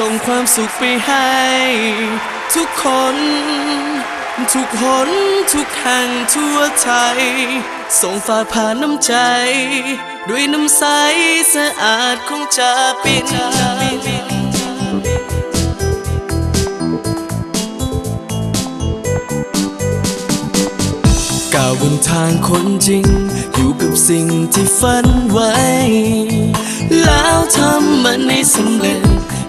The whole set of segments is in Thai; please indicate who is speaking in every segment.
Speaker 1: ส่งความสุขไปให้ ทุกคน ทุกหนทุกแห่งทั่วไทย ส่งฝากผ่านน้ำใจ ด้วยน้ำใสสะอาดของจาปินก้าวบนทางคนจริง อยู่กับสิ่งที่ฝันไว้ แล้วทำมันให้สำเร็จ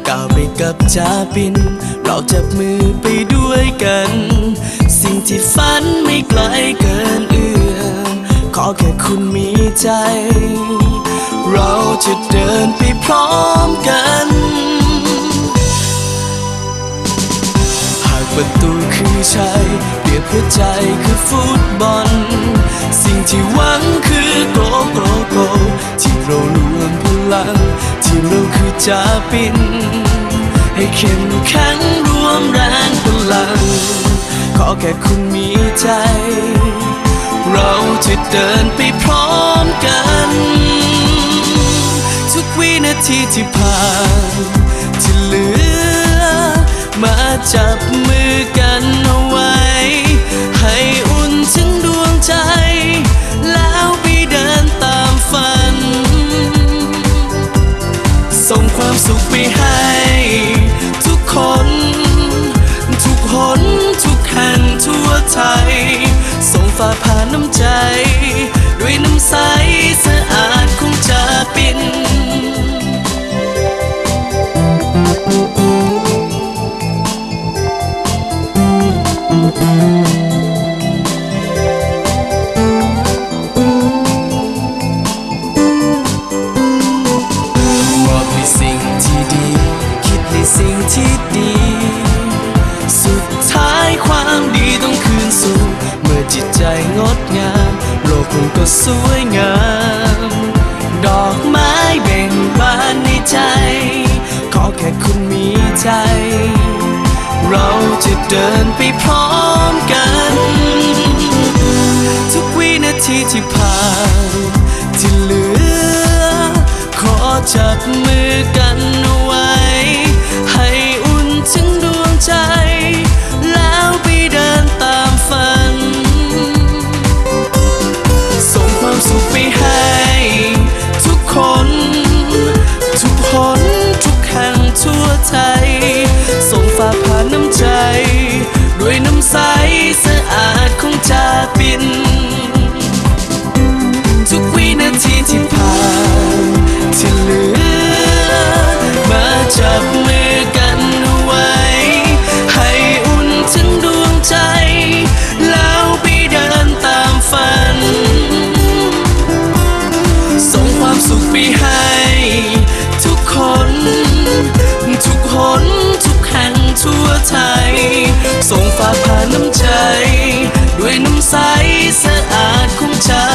Speaker 1: ก้าวไปกับจาปิน เราจับมือไปด้วยกัน สิ่งที่ฝันไม่ไกลเกินเอื้อมขอแค่คุณมีใจ เราจะเดินไปพร้อมกัน หากประตูคือชัยเปรียบหัวใจคือฟุต จะปิน ให้เข้มแข็งรวมแรงพลัง ขอแค่คุณมีใจ เราจะเดินไปพร้อมกัน ทุกวินาทีที่ผ่านที่เหลือ มาจับมือ ความสุขไปให้ ที่ดี สุดท้ายความดีต้องคืนสู่ เมื่อจิตใจงดงาม โลกมันก็สวยงาม ดอกไม้เบ่งบานในใจ ขอแค่คุณมีใจ เราจะเดินไปพร้อมกัน ทุกวินาทีที่ผ่านที่เหลือ ขอจับมือกัน ของฝากผ่านน้ำใจด้วยน้ำใสสะอ